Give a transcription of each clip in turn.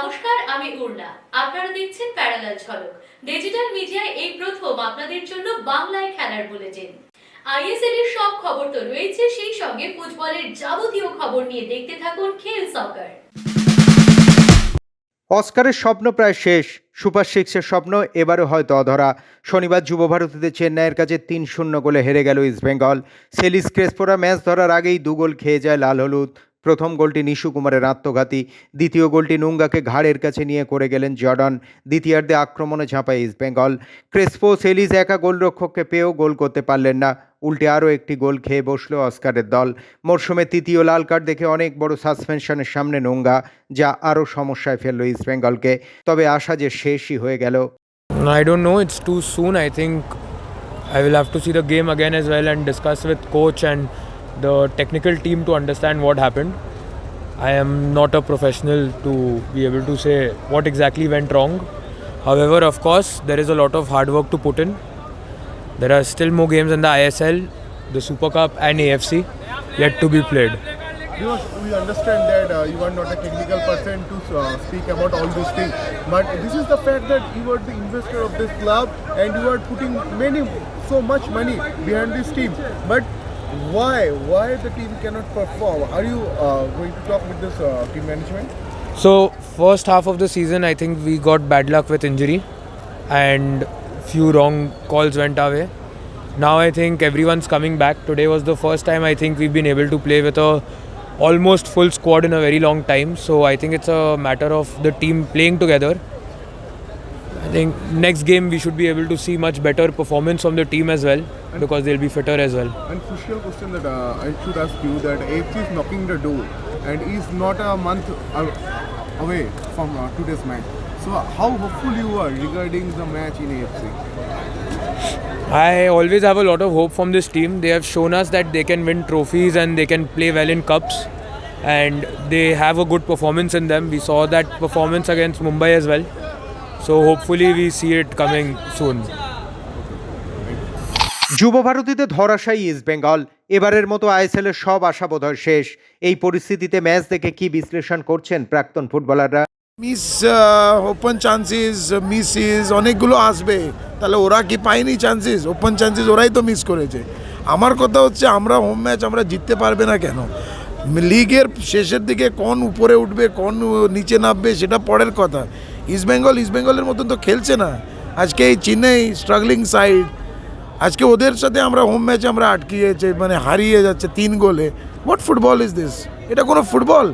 নমস্কার, আমি উর্না আপনারা দেখছেন প্যারালাল ঝলক। ডিজিটাল মিডিয়ায় এই প্রথম আপনাদের জন্য বাংলায় খেলার বুলেটিন। আইএসএল এর সব খবর তো রয়েছে, সেই সঙ্গে ফুটবলের যাবতীয় খবর নিয়ে দেখতে থাকুন খেল সকার অস্কারের স্বপ্ন প্রায় শেষ, সুপার সিক্সের স্বপ্ন এবারও হয়তো অধরা। শনিবার যুব ভারতীতে চেন্নাইয়ের কাছে তিন শূন্য গোলে হেরে গেল ইস্টবেঙ্গল সেলিস ক্রেসপোরা ম্যাচ ধরার আগেই দু গোল খেয়ে যায় লাল হলুদ। প্রথম গোলটি নিশু কুমারের আত্মঘাতী, দ্বিতীয় গোলটি নুঙ্গাকে ঘাড়ের কাছে নিয়ে করে গেলেন জর্ডন, দ্বিতীয়ার্ধে আক্রমণে ঝাঁপায় ইস্টবেঙ্গল ক্রেসপো সেলিস একা গোলরক্ষককে পেয়েও গোল করতে পারলেন না। উল্টে আরও একটি গোল খেয়ে বসল অস্কারের দল। মরশুমে তৃতীয় লাল কার্ড দেখে অনেক বড় সাসপেনশনের সামনে নোংগা যা আরও সমস্যায় ফেলল ইস্টবেঙ্গলকে তবে আশা যে শেষই হয়ে গেল। I don't know. It's too soon. I think I will have to see the game again as well and discuss with coach and the technical team to understand what happened. I am not a professional to be able to say what exactly went wrong. However, of course, there is a lot of hard work to put in. There are still more games in the ISL, the Super Cup, and AFC yet to be played. We understand that uh, you are not a technical person to uh, speak about all those things. But this is the fact that you are the investor of this club and you are putting many, so much money behind this team. But why, why the team cannot perform? Are you uh, going to talk with this uh, team management? So first half of the season, I think we got bad luck with injury, and few wrong calls went our way. Now I think everyone's coming back. Today was the first time I think we've been able to play with a almost full squad in a very long time. So I think it's a matter of the team playing together. I think next game we should be able to see much better performance from the team as well because they'll be fitter as well. And crucial question that uh, I should ask you that AFC is knocking the door and is not a month away from uh, today's match. So how hopeful you are regarding the match in AFC? I always have a lot of hope from this team. They have shown us that they can win trophies and they can play well in cups. And they have a good performance in them. We saw that performance against Mumbai as well. So hopefully we see it coming soon. যুব ভারতীতে ধরাশায়ী ইস্টবেঙ্গল এবারের মতো আইএসএলের সব আশা বোধহয় শেষ। এই পরিস্থিতিতে match দেখে কি বিশ্লেষণ করছেন প্রাক্তন ফুটবলাররা? মিস ওপেন চান্সেস মিসিস অনেকগুলো আসবে। তাহলে ওরা কি পায়নি চান্সেস ওপেন চান্সেস ওরাই তো মিস করেছে। আমার কথা হচ্ছে আমরা হোম ম্যাচ আমরা জিততে পারবে না কেন? লিগের শেষের দিকে কোন উপরে উঠবে কোন নিচে নামবে সেটা পরের কথা। ইস্টবেঙ্গল ইস্টবেঙ্গলের মতন তো খেলছে না। আজকে এই চেন্নাই স্ট্রাগলিং সাইড আজকে ওদের সাথে আমরা হোম ম্যাচে আমরা আটকিয়েছে মানে হারিয়ে যাচ্ছে তিন গোলে। হোয়াট ফুটবল ইজ দিস এটা কোনো ফুটবল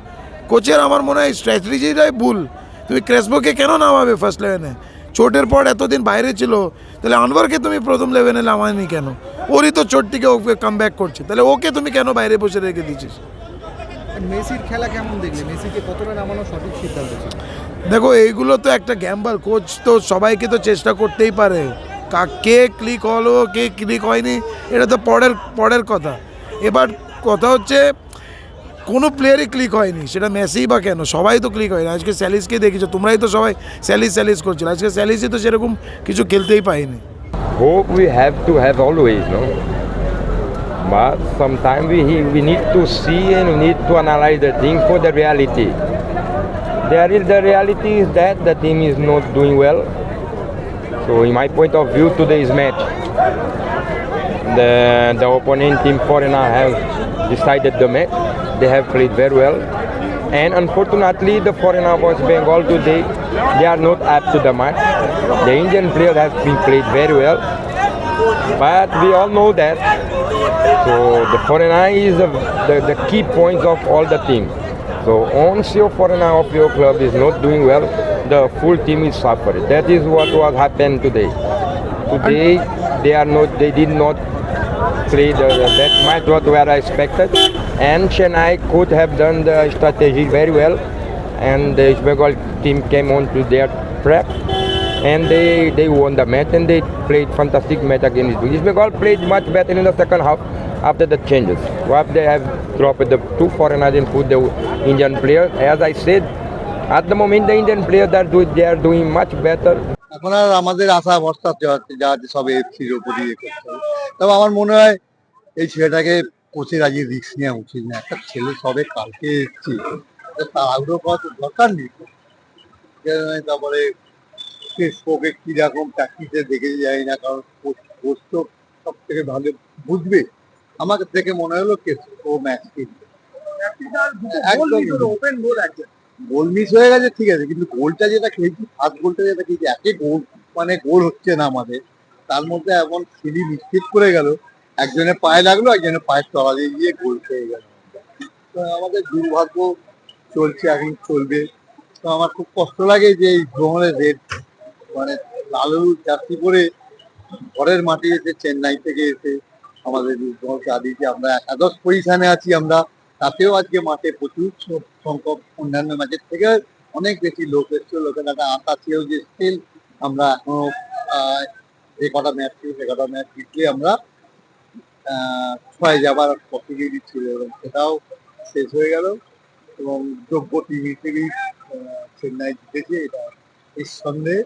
কোচের আমার মনে হয় স্ট্র্যাটেজিটাই ভুল। তুমি ক্রেসবোকে কেন নামাবে ফার্স্ট ইলেভেনে চোটের পর এতদিন বাইরে ছিল, তাহলে আনভারকে তুমি প্রথম লেভেনে নামায়নি কেন? ওরই তো চোট থেকে ওকে কাম ব্যাক করছে, তাহলে ওকে তুমি কেন বাইরে বসে রেখে দিচ্ছিস মেসির খেলা কেমন দেখলে? মেসিকে কতটা নামানো সঠিক সিদ্ধান্ত ছিল? দেখো এইগুলো তো একটা গ্যাম্বল কোচ তো সবাইকে তো চেষ্টা করতেই পারে। কা- কে ক্লিক হলো কে ক্লিক হয়নি এটা তো পরের পরের কথা। এবার কথা হচ্ছে কোনো প্লেয়ারই ক্লিক হয়নি সেটা মেসি বা কেন? সবাই তো ক্লিক হয়নি। আজকে স্যালিসকে দেখেছ তোমরাই তো সবাই স্যালিস স্যালিস করছিল। আজকে স্যালিসই তো সেরকম কিছু খেলতেই পাইনি hope we have to have always, no? But sometimes we, we need to see and we need to analyze the thing for the reality. There is the reality is that the team is not doing well. So in my point of view, today's match, the, the opponent team Foreigner have decided the match. They have played very well. And unfortunately, the Foreigner was Bengal today. They are not up to the match. The Indian players have been played very well. But we all know that. So the foreigner is the, the, the key points of all the team. So once your foreigner of your club is not doing well, the full team is suffering. That is what was happened today. Today they are not they did not play the, that match what were expected. And Chennai could have done the strategy very well. And the Bengal team came on to their prep and they, they won the match and they played fantastic match against East Bengal. played much better in the second half after the changes. What they have dropped the two foreigners and put the Indian players. As I said, at the moment the Indian players are doing they are doing much better. এখন আর আমাদের আশা ভরসা যা সব এফসির উপরই ইয়ে করতে তবে আমার মনে হয় এই ছেলেটাকে কোচের আজকে রিস্ক নেওয়া উচিত না একটা ছেলে সবে কালকে এসেছি আগ্রহ করার তো দরকার নেই তারপরে স্পোকে কীরকম প্র্যাকটিসে দেখে যাই না কারণ কোচ তো সব থেকে ভালো বুঝবে আমাকে দেখে মনে হলো কে ও ম্যাচ কিনবে ওপেন গোল মিস হয়ে গেছে ঠিক আছে কিন্তু গোলটা যেটা খেয়েছি ফার্স্ট গোলটা যেটা খেয়েছি একে গোল মানে গোল হচ্ছে না আমাদের। তার মধ্যে এমন সিলি নিশ্চিত করে গেল একজনের পায়ে লাগল একজনের পায়ের তলা দিয়ে গিয়ে গোল খেয়ে গেল। তো আমাদের দুর্ভাগ্য চলছে এখন চলবে। তো আমার খুব কষ্ট লাগে যে এই ভ্রমণের রেট মানে লালু জার্সি পরে ঘরের মাটি এসে চেন্নাই থেকে এসে আমাদের দিয়েছে আমরা একাদশ পজিশনে আছি আমরা। তাতেও আজকে মাঠে প্রচুর সংখ্যক অন্যান্য ম্যাচের থেকে অনেক বেশি লোক এসছে। লোকের একটা আশা ছিল যে স্টিল আমরা এখনও যে কটা ম্যাচ ছিল সে কটা ম্যাচ জিতলে আমরা ছয় যাবার পসিবিলিটি ছিল এবং সেটাও শেষ হয়ে গেল। এবং যোগ্য টিম হিসেবেই আহ, চেন্নাই জিতেছে এটা নিঃসন্দেহে।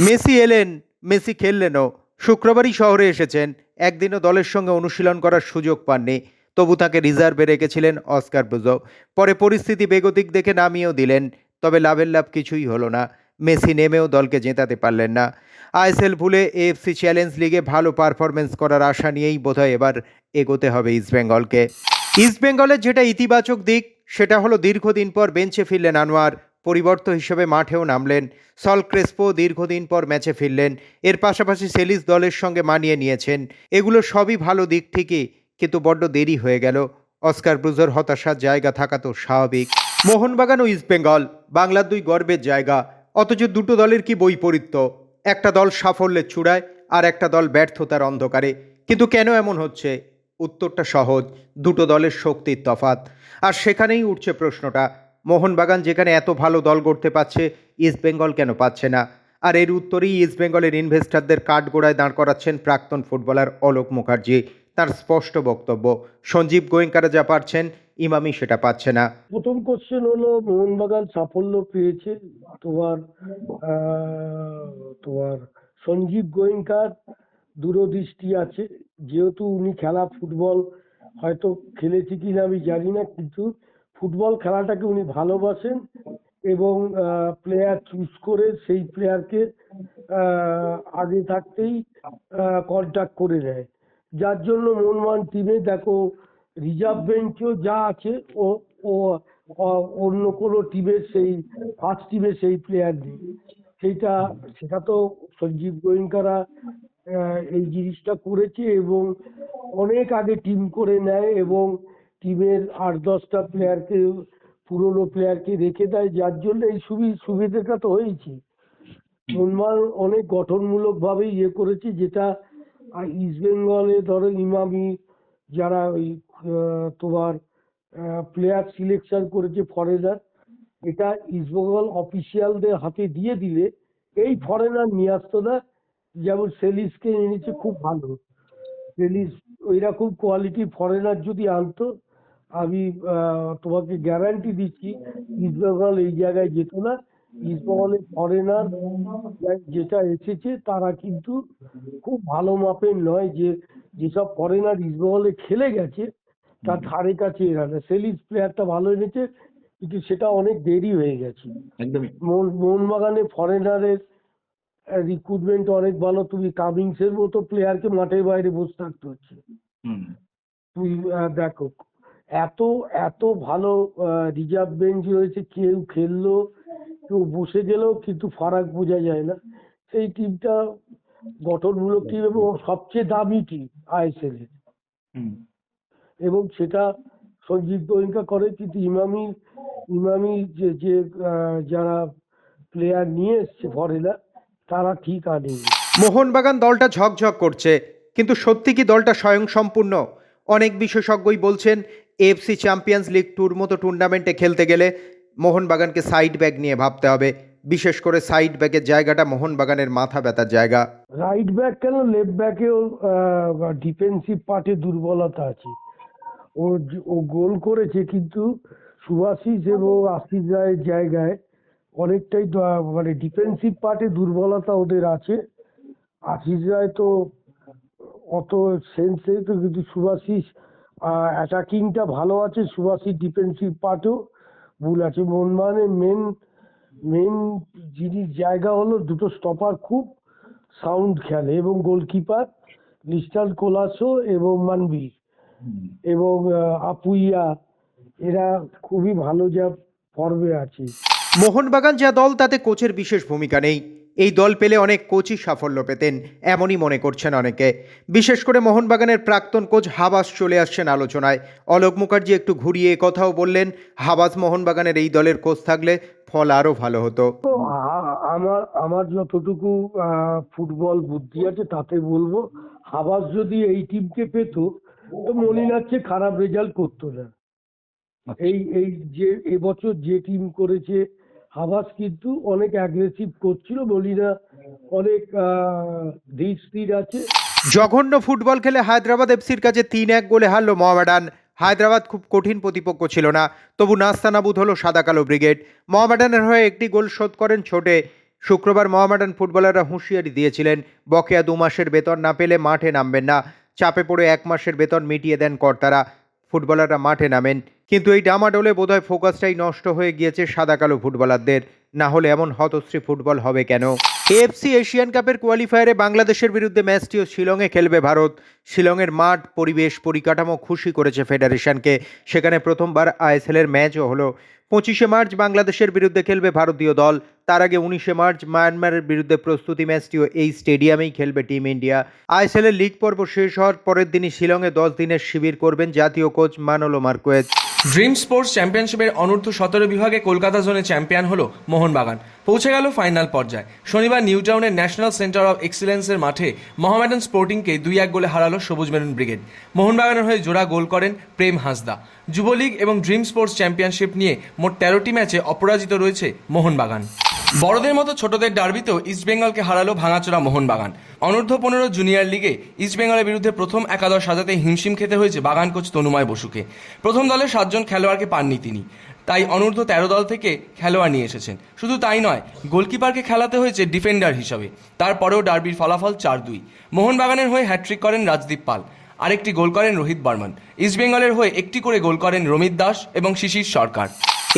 মেসি এলেন মেসি খেললেনও। শুক্রবারই শহরে এসেছেন। একদিনও দলের সঙ্গে অনুশীলন করার সুযোগ পাননি। তবু তাকে রিজার্ভে রেখেছিলেন অস্কার বুজো পরে পরিস্থিতি বেগতিক দেখে নামিয়েও দিলেন, তবে লাভের লাভ কিছুই হলো না। মেসি নেমেও দলকে জেতাতে পারলেন না। আইএসএল ভুলে এএফসি চ্যালেঞ্জ লিগে ভালো পারফরমেন্স করার আশা নিয়েই বোধহয় এবার এগোতে হবে ইস্টবেঙ্গলকে ইস্টবেঙ্গলের যেটা ইতিবাচক দিক, সেটা হলো দীর্ঘদিন পর বেঞ্চে ফিরলেন আনোয়ার। পরিবর্ত হিসেবে মাঠেও নামলেন। সল ক্রেসপো দীর্ঘদিন পর ম্যাচে ফিরলেন। এর পাশাপাশি সেলিস দলের সঙ্গে মানিয়ে নিয়েছেন। এগুলো সবই ভালো দিক ঠিকই, কিন্তু বড্ড দেরি হয়ে গেল। অস্কার ব্রুজোর হতাশার জায়গা থাকা তো স্বাভাবিক। মোহনবাগান ও ইস্টবেঙ্গল বাংলার দুই গর্বের জায়গা। অথচ দুটো দলের কি বৈপরীত্য? একটা দল সাফল্যের চূড়ায় আর একটা দল ব্যর্থতার অন্ধকারে। কিন্তু কেন এমন হচ্ছে? উত্তরটা সহজ, দুটো দলের শক্তির তফাত আর সেখানেই উঠছে প্রশ্নটা মোহনবাগান যেখানে এত ভালো দল গড়তে পারছে ইস্টবেঙ্গল কেন পাচ্ছে না? আর এর উত্তরেই ইস্টবেঙ্গলের ইনভেস্টরদের কাঠগোড়ায় দাঁড় করাচ্ছেন প্রাক্তন ফুটবলার অলোক মুখার্জি। তার স্পষ্ট বক্তব্য, সঞ্জীব গোয়েঙ্কারা যা পারছেন ইমামি সেটা পাচ্ছে না। প্রথম কোশ্চেন হলো, মোহনবাগান সাফল্য পেয়েছে তোমার তোমার সঞ্জীব গোয়েঙ্কার দূরদৃষ্টি আছে। যেহেতু উনি খেলা ফুটবল হয়তো খেলেছে কিনা আমি জানি না, কিন্তু ফুটবল খেলাটাকে উনি ভালোবাসেন এবং প্লেয়ার চুজ করে সেই প্লেয়ারকে আগে থাকতেই কন্ট্যাক্ট করে দেয় যার জন্য মোহনবাগান টিমে দেখো রিজার্ভ বেঞ্চও যা আছে, ও ও অন্য কোনো টিমের সেই ফার্স্ট টিমে সেই প্লেয়ার নেই। সেইটা, সেটা তো সঞ্জীব গোয়েঙ্কারা এই জিনিসটা করেছে এবং অনেক আগে টিম করে নেয় এবং টিমের আট দশটা প্লেয়ারকে পুরনো প্লেয়ারকে রেখে দেয়। যার জন্য এই সুবি, সুবিধাটা তো হয়েছে। মোহনবাগান অনেক গঠনমূলক ভাবে ইয়ে করেছে, যেটা ইস্ট বেঙ্গলে ধরো ইমামি, যারা ওই তোমার প্লেয়ার সিলেকশন করেছে ফরেনার এটা ইস্ট বেঙ্গল অফিসিয়ালদের হাতে দিয়ে দিলে এই ফরেনার নিয়ে আসতো না। যেমন সেলিসকে এনেছে, খুব ভালো। সেলিস ওইরকম কোয়ালিটি ফরেনার যদি আনতো আমি আহ, তোমাকে গ্যারান্টি দিচ্ছি ইস্ট বেঙ্গল এই জায়গায় যেত না। ইস্ট বেঙ্গলের ফরেনার যেটা এসেছে তারা কিন্তু খুব ভালো মাপের নয় যে যেসব ফরেনার ইস্ট বেঙ্গলে খেলে গেছে তার ধারে কাছে এরা না। সেলিস প্লেয়ারটা ভালো এনেছে কিন্তু সেটা অনেক দেরি হয়ে গেছে। মোহন মোহনবাগানে ফরেনারের রিক্রুটমেন্ট অনেক ভালো। তুমি কামিংসের মতো প্লেয়ারকে মাঠের বাইরে বসে থাকতে হচ্ছে। তুই আহ, দেখো এত এত ভালো রিজার্ভ বেঞ্চ রয়েছে কেউ খেললো কেউ বসে গেলেও কিন্তু ফারাক বোঝা যায় না। সেই টিমটা গঠনমূলক টিম এবং সবচেয়ে দামি টিম আইএসএল এর। এবং সেটা সঞ্জীব গোয়েঙ্কা করে কিন্তু ইমামি ইমামি যে যে যারা প্লেয়ার নিয়ে এসছে ফরেনার তারা ঠিক আনেনি। মোহনবাগান দলটা ঝকঝক করছে কিন্তু সত্যি কি দলটা স্বয়ংসম্পূর্ণ? অনেক বিশেষজ্ঞই বলছেন এফসি চ্যাম্পিয়ন্স লিগ ট্যুর মতো টুর্নামেন্টে খেলতে গেলে মোহনবাগানকে সাইড ব্যাগ নিয়ে ভাবতে হবে। বিশেষ করে সাইড ব্যাগের জায়গাটা মোহনবাগানের মাথা ব্যথার জায়গা। রাইট ব্যাক কেন? লেফট ব্যাকেও ডিফেন্সিভ পার্টে দুর্বলতা আছে। ও ও গোল করেছে কিন্তু সুভাশিস এবং আশিস রায়ের জায়গায় অনেকটাই মানে ডিফেন্সিভ পার্টে দুর্বলতা ওদের আছে। আশিস রায় তো অত সেন্সে তো কিন্তু সুভাশিস অ্যাটাকিংটা ভালো আছে সুভাশিস ডিফেন্সিভ পার্টেও ভুল আছে। মোহনবাগানের মেন মেন জিনিস জায়গা হলো, দুটো স্টপার খুব সাউন্ড খেলে এবং গোলকিপার লিস্টান কোলাসো এবং মানবীর এবং আপুইয়া এরা খুবই ভালো যা ফর্মে আছে। মোহনবাগান যা দল, তাতে কোচের বিশেষ ভূমিকা নেই। এই দল পেলে অনেক কোচই সাফল্য পেতেন, এমনই মনে করছেন অনেকে। বিশেষ করে মোহনবাগানের প্রাক্তন কোচ হাবাস চলে আসছেন আলোচনায়। অলোক মুখার্জি একটু ঘুরিয়ে কথাও বললেন, হাবাস মোহনবাগানের এই দলের কোচ থাকলে ফল আরও ভালো হতো। আমার আমার যতটুকু ফুটবল বুদ্ধি আছে তাতে বলব, হাবাস যদি এই টিমকে পেতো, তো মলিনার চেয়ে খারাপ রেজাল্ট করতো না। এই এই যে, এবছর যে টিম করেছে হাবাস কিন্তু অনেক অ্যাগ্রেসিভ করছিল মলিনা অনেক আহ, ধীর স্থির আছে। জঘন্য ফুটবল খেলে হায়দ্রাবাদ এফসির কাছে তিন এক গোলে হারল মোহামেডান। হায়দ্রাবাদ খুব কঠিন প্রতিপক্ষ ছিল না তবু নাস্তানাবুদ হলো সাদা কালো ব্রিগেড। মোহামেডানের হয়ে একটি গোল শোধ করেন ছোটে। শুক্রবার মোহামেডান ফুটবলাররা হুঁশিয়ারি দিয়েছিলেন বকেয়া দু মাসের বেতন না পেলে মাঠে নামবেন না। চাপে পড়ে এক মাসের বেতন মিটিয়ে দেন কর্তারা। ফুটবলাররা মাঠে নামেন। কিন্তু এই ডামাডোলে বোধহয় ফোকাসটাই নষ্ট হয়ে গিয়েছে সাদা কালো ফুটবলারদের। না হলে এমন হতশ্রী ফুটবল হবে কেন? এফসি এশিয়ান কাপের কোয়ালিফায়ারে বাংলাদেশের বিরুদ্ধে ম্যাচটিও শিলংয়ে খেলবে ভারত। শিলংয়ের মাঠ, পরিবেশ, পরিকাঠামো খুশি করেছে ফেডারেশনকে। সেখানে প্রথমবার আইএসএলের ম্যাচও হলো। পঁচিশে মার্চ বাংলাদেশের বিরুদ্ধে খেলবে ভারতীয় দল। তার আগে উনিশে মার্চ মায়ানমারের বিরুদ্ধে প্রস্তুতি ম্যাচটিও এই স্টেডিয়ামেই খেলবে টিম ইন্ডিয়া। আইএসএলের লিগ পর্ব শেষ হওয়ার পরের দিনই শিলংয়ে দশ দিনের শিবির করবেন জাতীয় coach Manolo Marquez. Dream sports চ্যাম্পিয়নশিপের অনূর্ধ্ব সতেরো বিভাগে কলকাতা জোনে চ্যাম্পিয়ন হলো মোহনবাগান। পৌঁছে গেল ফাইনাল পর্যায়ে। শনিবার নিউ টাউনের ন্যাশনাল সেন্টার অফ এক্সিলেন্সের মাঠে মোহামেডান স্পোর্টিংকে দুই এক গোলে হারালো সবুজ মেরুন ব্রিগেড। মোহনবাগানের হয়ে জোড়া গোল করেন প্রেম হাসদা। যুবলীগ এবং ড্রিম স্পোর্টস চ্যাম্পিয়নশিপ নিয়ে মোট তেরোটি ম্যাচে অপরাজিত রয়েছে মোহনবাগান। বড়দের মতো ছোটদের ডার্বিতেও ইস্টবেঙ্গলকে হারালো ভাঙাচোরা মোহনবাগান। অনূর্ধ্ব পনেরো জুনিয়র লিগে ইস্টবেঙ্গলের বিরুদ্ধে প্রথম একাদশ সাজাতে হিমশিম খেতে হয়েছে বাগান কোচ তনুময় বসুকে। প্রথম দলে সাতজন খেলোয়াড়কে পাননি তিনি। তাই অনূর্ধ্ব তেরো দল থেকে খেলোয়াড় নিয়ে এসেছেন। শুধু তাই নয়, গোলকিপারকে খেলাতে হয়েছে ডিফেন্ডার হিসাবে। তারপরেও ডার্বির ফলাফল চার দুই। মোহনবাগানের হয়ে হ্যাট্রিক করেন রাজদীপ পাল। আরেকটি গোল করেন রোহিত বর্মন। ইস্টবেঙ্গলের হয়ে একটি করে গোল করেন রমিত দাস এবং শিশির সরকার।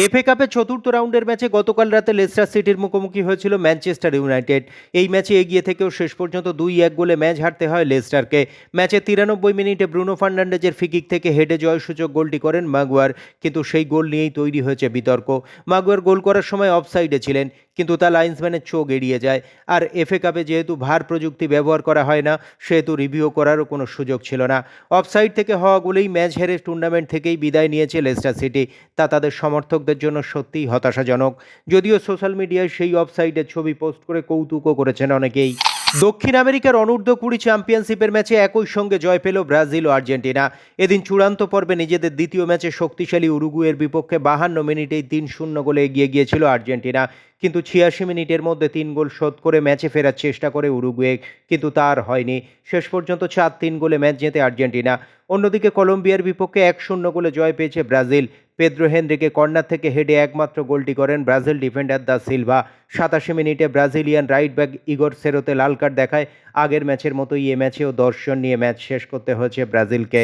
এফএ কাপের চতুর্থ রাউন্ডের ম্যাচে গতকাল রাতে লেস্টার সিটির মুখোমুখি হয়েছিল ম্যানচেস্টার ইউনাইটেড। এই ম্যাচে এগিয়ে থেকেও শেষ পর্যন্ত দুই এক গোলে ম্যাচ হারতে হয় লেস্টারকে। ম্যাচে তিরানব্বই মিনিটে ব্রুনো ফার্নান্ডেজের ফিকিক থেকে হেডে জয়সূচক গোলটি করেন মাগুয়ার, কিন্তু সেই গোল নিয়েই তৈরি হয়েছে বিতর্ক। মাগুয়ার গোল করার সময় অফসাইডে ছিলেন। কিন্তু তা লাইন্সম্যানের চোখ এড়িয়ে যায়। আর এফএ কাপে যেহেতু ভার প্রযুক্তি ব্যবহার করা হয় না, সেহেতু রিভিউ করারও কোনো সুযোগ ছিল না। অফসাইড থেকে হওয়া গোলেই ম্যাচ হেরে টুর্নামেন্ট থেকেই বিদায় নিয়েছে লেস্টার সিটি। তা তাদের সমর্থকদের জন্য সত্যিই হতাশাজনক। যদিও সোশ্যাল মিডিয়ায় সেই অফসাইডের ছবি পোস্ট করে কৌতুকও করেছেন অনেকেই। দক্ষিণ আমেরিকার অনূর্ধ্ব কুড়ি চ্যাম্পিয়নশিপের ম্যাচে একই সঙ্গে জয় পেল ব্রাজিল ও আর্জেন্টিনা। এদিন চূড়ান্ত পর্বে নিজেদের দ্বিতীয় ম্যাচে শক্তিশালী উরুগুয়ের বিপক্ষে বাহান্ন মিনিটেই তিন শূন্য গোলে এগিয়ে গিয়েছিল আর্জেন্টিনা। কিন্তু ছিয়াশি মিনিটের মধ্যে তিন গোল শোধ করে ম্যাচে ফেরার চেষ্টা করে উরুগুয়ে, কিন্তু তার হয়নি। শেষ পর্যন্ত চার তিন গোলে ম্যাচ জেতে আর্জেন্টিনা। অন্যদিকে কলম্বিয়ার বিপক্ষে এক শূন্য গোলে জয় পেয়েছে ব্রাজিল। পেদ্রো হেনরিকে কর্নার থেকে হেডে একমাত্র গোলটি করেন ব্রাজিল ডিফেন্ডার দা সিলভা। সাতাশি মিনিটে ব্রাজিলিয়ান রাইট ব্যাক ইগর সেরোতে লাল কার্ড দেখায়। আগের ম্যাচের মতোই এ ম্যাচেও দর্শন নিয়ে ম্যাচ শেষ করতে হয়েছে ব্রাজিলকে।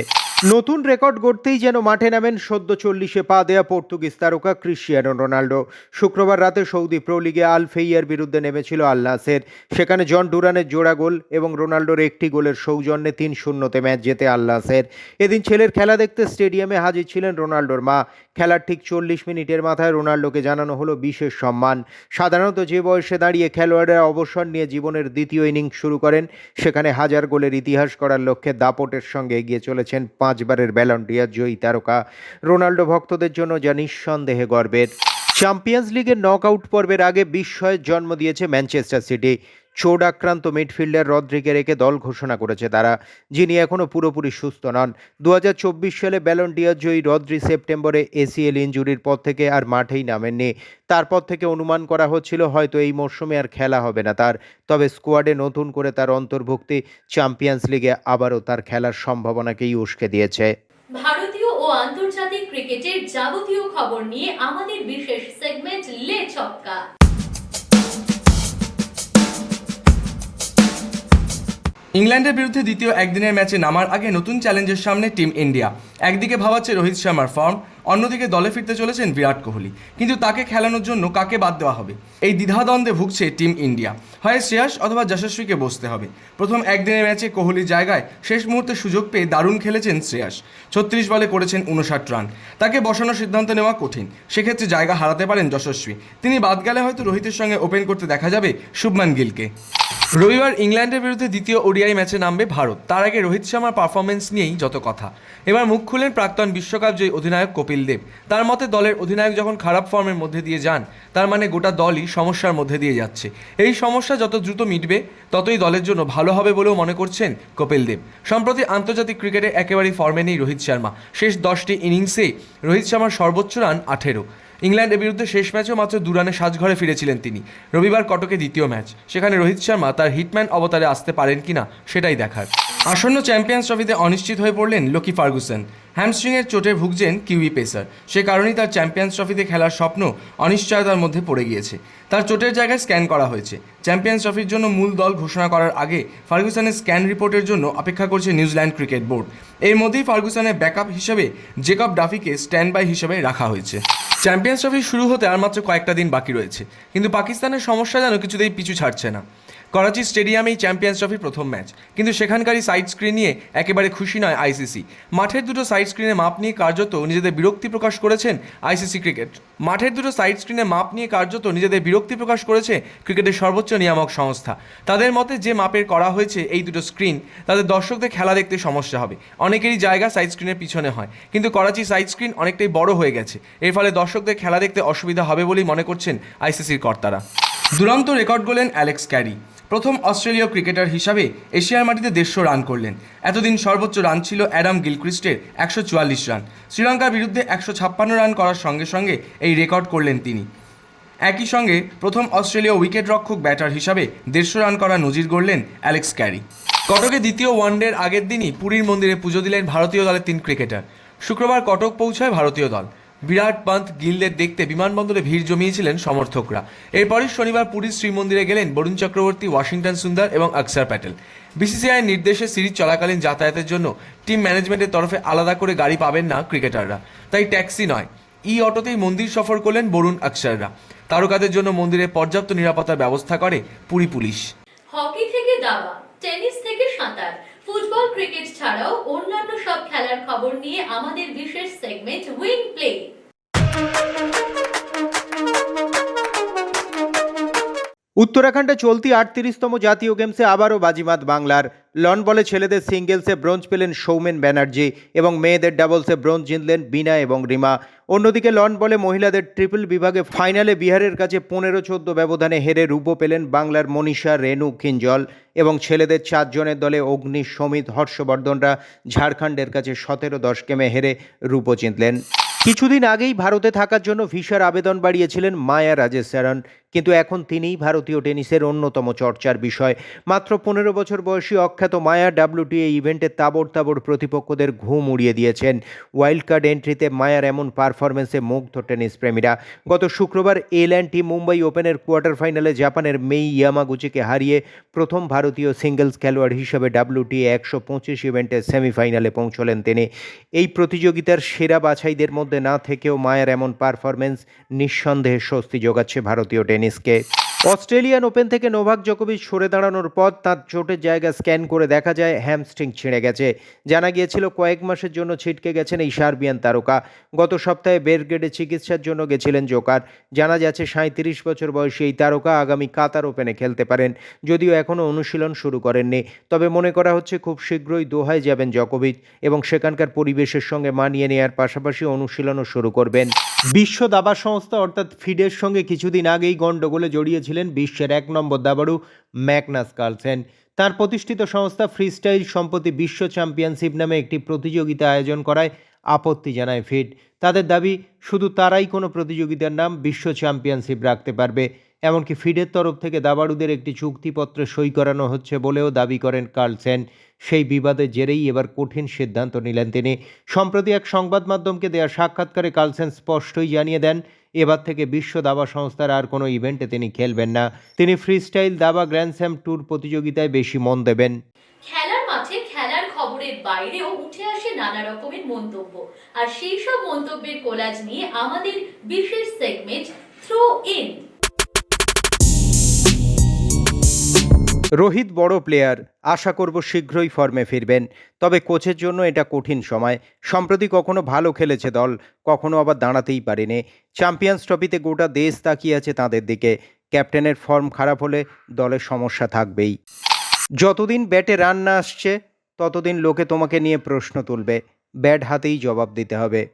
নতুন রেকর্ড গড়তেই যেন মাঠে নামেন সদ্য চল্লিশে পা দেয়া পর্তুগিজ তারকা ক্রিশ্চিয়ানো রোনাল্ডো শুক্রবার রাতে সৌদি প্রো লিগে আল ফেইয়ার বিরুদ্ধে নেমেছিল আল নাসের। সেখানে জন ডুরানের জোড়া গোল এবং রোনাল্ডোর একটি গোলের সৌজন্যে তিন শূন্যতে ম্যাচ জেতে আল নাসের। এদিন ছেলের খেলা দেখতে স্টেডিয়ামে হাজির ছিলেন রোনাল্ডোর মা। খেলার ঠিক চল্লিশ মিনিটের মাথায় রোনাল্ডোকে জানানো হলো বিশেষ সম্মান। সাধারণত যে বয়সে দাঁড়িয়ে খেলোয়াড়েরা অবসর নিয়ে জীবনের দ্বিতীয় ইনিংস শুরু করেন, সেখানে হাজার গোলের ইতিহাস করার লক্ষ্যে দাপটের সঙ্গে এগিয়ে চলেছেন পাঁচবারের ব্যালন্ডিয়ার জয়ী তারকা রোনাল্ডো ভক্তদের জন্য যা নিঃসন্দেহে গর্বের। চ্যাম্পিয়ন্স লিগের নক আউট পর্বের আগে বিস্ময়ের জন্ম দিয়েছে ম্যানচেস্টার সিটি চোট আক্রান্ত মিডফিল্ডার রদ্রিকে রেখে দল ঘোষণা করেছে তারা, যিনি এখনও পুরোপুরি সুস্থ নন। দু হাজার চব্বিশ সালে ব্যালন্ডিয়ার জয়ী রদ্রি সেপ্টেম্বরে এসিএল ইঞ্জুরির পর থেকে আর মাঠেই নামেননি। তারপর থেকে অনুমান করা হচ্ছিল হয়তো এই মরশুমে আর খেলা হবে না তার, তবে স্কোয়াডে নতুন করে তার অন্তর্ভুক্তি চ্যাম্পিয়ন্স লিগে আবারও তার খেলার সম্ভাবনাকেই উস্কে দিয়েছে। ভারতীয় ও আন্তর্জাতিক ক্রিকেটের যাবতীয় খবর নিয়ে আমাদের বিশেষ সেগমেন্ট লে ছক্কা। ইংল্যান্ডের বিরুদ্ধে দ্বিতীয় একদিনের ম্যাচে নামার আগে নতুন চ্যালেঞ্জের সামনে টিম ইন্ডিয়া। একদিকে ভাবাচ্ছে রোহিত শর্মার ফর্ম অন্যদিকে দলে ফিরতে চলেছেন বিরাট কোহলি। কিন্তু তাকে খেলানোর জন্য কাকে বাদ দেওয়া হবে? এই দ্বিধাদ্বন্দ্বে ভুগছে টিম ইন্ডিয়া। হয় শ্রেয়াস অথবা যশস্বীকে বসতে হবে। প্রথম একদিনের ম্যাচে কোহলির জায়গায় শেষ মুহূর্তে সুযোগ পেয়ে দারুণ খেলেছেন শ্রেয়াস। ছত্রিশ বলে করেছেন উনষাট রান। তাকে বসানোর সিদ্ধান্ত নেওয়া কঠিন। সেক্ষেত্রে জায়গা হারাতে পারেন যশস্বী। তিনি বাদ গেলে হয়তো রোহিতের সঙ্গে ওপেন করতে দেখা যাবে শুভমান গিলকে। রবিবার ইংল্যান্ডের বিরুদ্ধে দ্বিতীয় ওডিআই ম্যাচে নামবে ভারত। তার আগে রোহিত শর্মার পারফরমেন্স নিয়েই যত কথা। এবার মুখ খুললেন প্রাক্তন বিশ্বকাপ জয়ী অধিনায়ক কপিল দেব। তার মতে, দলের অধিনায়ক যখন খারাপ ফর্মের মধ্যে দিয়ে যান, তার মানে গোটা দলই সমস্যার মধ্যে দিয়ে যাচ্ছে। এই সমস্যা যত দ্রুত মিটবে, ততই দলের জন্য ভালো হবে বলেও মনে করছেন কপিল দেব। সম্প্রতি আন্তর্জাতিক ক্রিকেটে একেবারেই ফর্মে নেই রোহিত শর্মা। শেষ দশটি ইনিংসে রোহিত শর্মার সর্বোচ্চ রান আঠেরো। ইংল্যান্ডের বিরুদ্ধে শেষ ম্যাচেও মাত্র দু রানে সাজঘরে ফিরেছিলেন তিনি। রবিবার কটকে দ্বিতীয় ম্যাচ। সেখানে রোহিত শর্মা তার হিটম্যান অবতারে আসতে পারেন কিনা, সেটাই দেখার। আসন্ন চ্যাম্পিয়ন্স ট্রফিতে অনিশ্চিত হয়ে পড়লেন লোকি ফার্গুসন। হ্যামস্ট্রিংয়ের চোটে ভুগছেন কিউই পেসার। সে কারণেই তার চ্যাম্পিয়ন্স ট্রফিতে খেলার স্বপ্ন অনিশ্চয়তার মধ্যে পড়ে গিয়েছে। তার চোটের জায়গায় স্ক্যান করা হয়েছে। চ্যাম্পিয়ন্স ট্রফির জন্য মূল দল ঘোষণা করার আগে ফার্গুসনের স্ক্যান রিপোর্টের জন্য অপেক্ষা করছে নিউজিল্যান্ড ক্রিকেট বোর্ড। এর মধ্যেই ফার্গুসনের ব্যাকআপ হিসেবে জেকব ডাফিকে স্ট্যান্ড বাই হিসেবে রাখা হয়েছে। চ্যাম্পিয়ন্স ট্রফি শুরু হতে আর মাত্র কয়েকটা দিন বাকি রয়েছে। কিন্তু পাকিস্তানের সমস্যা যেন কিছুতেই পিছু ছাড়ছে না। করাচি স্টেডিয়ামেই চ্যাম্পিয়ন্স ট্রফির প্রথম ম্যাচ। কিন্তু সেখানকারই সাইড স্ক্রিন নিয়ে একেবারে খুশি নয় আইসিসি মাঠের দুটো সাইড স্ক্রিনে মাপ নিয়ে কার্যত নিজেদের বিরক্তি প্রকাশ করেছেন আইসিসি ক্রিকেট মাঠের দুটো সাইড স্ক্রিনে মাপ নিয়ে কার্যত নিজেদের বিরক্তি প্রকাশ করেছে ক্রিকেটের সর্বোচ্চ নিয়ামক সংস্থা। তাদের মতে যে মাপের করা হয়েছে এই দুটো স্ক্রিন তাদের দর্শকদের খেলা দেখতে সমস্যা হবে। অনেকেরই জায়গা সাইড স্ক্রিনের পিছনে হয়। কিন্তু করাচি সাইড স্ক্রিন অনেকটাই বড় হয়ে গেছে। এর ফলে দর্শকদের খেলা দেখতে অসুবিধা হবে বলেই মনে করছেন আইসিসির কর্তারা। দুরন্ত রেকর্ড করলেন অ্যালেক্স ক্যারি প্রথম অস্ট্রেলীয় ক্রিকেটার হিসাবে এশিয়ার মাটিতে দেড়শো রান করলেন। এতদিন সর্বোচ্চ রান ছিল অ্যাডাম গিলক্রিস্টের একশো চুয়াল্লিশ রান। শ্রীলঙ্কার বিরুদ্ধে একশো ছাপ্পান্ন রান করার সঙ্গে সঙ্গে এই রেকর্ড করলেন তিনি। একই সঙ্গে প্রথম অস্ট্রেলীয় উইকেট রক্ষক ব্যাটার হিসাবে দেড়শো রান করা নজির গড়লেন অ্যালেক্স ক্যারি। কটকে দ্বিতীয় ওয়ানডের আগের দিনই পুরীর মন্দিরে পুজো দিলেন ভারতীয় দলের তিন ক্রিকেটার। শুক্রবার কটক পৌঁছায় ভারতীয় দল। বিরাট পান্ত গিলদের দেখতে বিমানবন্দরে ভিড় জমিয়েছিলেন সমর্থকরা। এরপরই শনিবার পুরীর শ্রীমন্দিরে গেলেন বরুণ চক্রবর্তী, ওয়াশিংটন সুন্দর এবং অক্ষর প্যাটেল। বিসিসিআইয়ের নির্দেশে সিরিজ চলাকালীন যাতায়াতের জন্য টিম ম্যানেজমেন্টের তরফে আলাদা করে গাড়ি পাবেন না ক্রিকেটাররা। তাই ট্যাক্সি নয়, ই অটোতেই মন্দির সফর করলেন বরুণ অক্ষররা তারকাদের জন্য মন্দিরে পর্যাপ্ত নিরাপত্তার ব্যবস্থা করে পুরী পুলিশ। হকি থেকে দাবা, টেনিস থেকে সাঁতার ফুটবল ক্রিকেট ছাড়াও অন্যান্য সব খেলার খবর নিয়ে আমাদের বিশেষ সেগমেন্ট উইং প্লে উত্তরাখণ্ডে চলতি আটত্রিশতম জাতীয় গেমসে আবারও বাজিমাত বাংলার। লন বলে ছেলেদের সিঙ্গেলসে ব্রোঞ্জ পেলেন সৌমেন ব্যানার্জি এবং মেয়েদের ডাবলসে ব্রোঞ্জ জিতলেন বিনা এবং রিমা। অন্যদিকে লন বলে মহিলাদের ট্রিপল বিভাগে ফাইনালে বিহারের কাছে পনেরো চোদ্দ ব্যবধানে হেরে রূপও পেলেন বাংলার মনীষা রেনু কিঞ্জল এবং ছেলেদের চারজনের দলে অগ্নি সমিত হর্ষবর্ধনরা ঝাড়খণ্ডের কাছে সতেরো দশ গেমে হেরে রূপও জিতলেন। কিছুদিন আগেই ভারতে থাকার জন্য ভিসার আবেদন বাড়িয়েছিলেন মায়া রাজেশ্বরন কিন্তু এখন তিনিই ভারতীয় টেনিসের অন্যতম চর্চার বিষয়। মাত্র পনেরো বছর বয়সী অখ্যাত মায়া ডাব্লিউটিএ ইভেন্টে তাবড় তাবড় প্রতিপক্ষদের ঘুম উড়িয়ে দিয়েছেন। ওয়াইল্ড কার্ড এন্ট্রিতে মায়ার এমন পারফরমেন্সে মুগ্ধ টেনিস প্রেমীরা। গত শুক্রবার এল অ্যান্ড টি মুম্বাই ওপেনের কোয়ার্টার ফাইনালে জাপানের মেই ইয়ামাগুচিকে হারিয়ে প্রথম ভারতীয় সিঙ্গলস খেলোয়াড় হিসেবে ডাব্লিউটিএ একশো পঁচিশ ইভেন্টের সেমিফাইনালে পৌঁছলেন তিনি। এই প্রতিযোগিতার সেরা বাছাইদের মধ্যে না থেকেও মায়ের এমন পারফরমেন্স নিঃসন্দেহে স্বস্তি যোগাচ্ছে ভারতীয় টেনিসকে। অস্ট্রেলিয়ান ওপেন থেকে নোভাক জোকোভিচ সরে দাঁড়ানোর পর তার চোটের জায়গা স্ক্যান করে দেখা যায় হ্যামস্ট্রিং ছিঁড়ে গেছে। জানা গিয়েছিল কয়েক মাসের জন্য ছিটকে গেছেন এই সার্বিয়ান তারকা। গত সপ্তাহে বেরগেডে চিকিৎসার জন্য গেছিলেন জোকার। জানা যাচ্ছে সাঁত্রিশ বছর বয়সী এই তারকা আগামী কাতার ওপেনে খেলতে পারেন, যদিও এখনও অনুশীলন শুরু করেননি। তবে মনে করা হচ্ছে খুব শীঘ্রই দোহায় যাবেন জকোভিচ এবং সেখানকার পরিবেশের সঙ্গে মানিয়ে নেওয়ার পাশাপাশি অনুশীলনও শুরু করবেন। বিশ্ব দাবা সংস্থা অর্থাৎ ফিডের সঙ্গে কিছুদিন আগেই গণ্ডগোলে জড়িয়েছিলেন বিশ্বের এক নম্বর দাবাড়ু ম্যাগনাস কার্লসেন। তার প্রতিষ্ঠিত সংস্থা ফ্রিস্টাইল সম্প্রতি বিশ্ব চ্যাম্পিয়নশিপ নামে একটি প্রতিযোগিতা আয়োজন করায় আপত্তি জানায় ফিড তাদের দাবি, শুধু তারাই কোনো প্রতিযোগিতার নাম বিশ্ব চ্যাম্পিয়নশিপ রাখতে পারবে। এমনকি ফিডের তরফ থেকে দাবাড়ুদের একটি চুক্তিপত্রে সই করানো হচ্ছে বলেও দাবি করেন কার্লসেন। সেই বিবাদের জেরেই এবার কঠিন সিদ্ধান্ত নিলেন তিনি। সম্প্রতি এক সংবাদ মাধ্যমকে দেওয়া সাক্ষাৎকারে কার্লসেন স্পষ্টই জানিয়ে দেন এবার থেকে বিশ্ব দাবা সংস্থার আর কোনো ইভেন্টে তিনি খেলবেন না। তিনি ফ্রিস্টাইল দাবা গ্র্যান্ডস্যাম ট্যুর প্রতিযোগিতায় বেশি মন দেবেন। খেলার মাঠে খেলার খবরের বাইরেও উঠে আসে নানা রকমের মন্তব্য। আর সেই সব মন্তব্যের কোলাজ নিয়ে আমাদের বিশেষ সেগমেন্ট থ্রো ইন রোহিত বড় প্লেয়ার আশা করব শীঘ্রই ফর্মে ফিরবেন। তবে কোচের জন্য এটা কঠিন সময়। সম্প্রতি কখনো ভালো খেলেছে দল, কখনো আবার দাঁড়াতেই পারেনি। চ্যাম্পিয়ন্স ট্রফিতে গোটা দেশ তাকিয়ে আছে তাদের দিকে। ক্যাপ্টেনের ফর্ম খারাপ হলে দলের সমস্যা থাকবেই। যতদিন ব্যাটে রান না আসছে, ততদিন লোকে তোমাকে নিয়ে প্রশ্ন তুলবে। ব্যাট হাতেই জবাব দিতে হবে।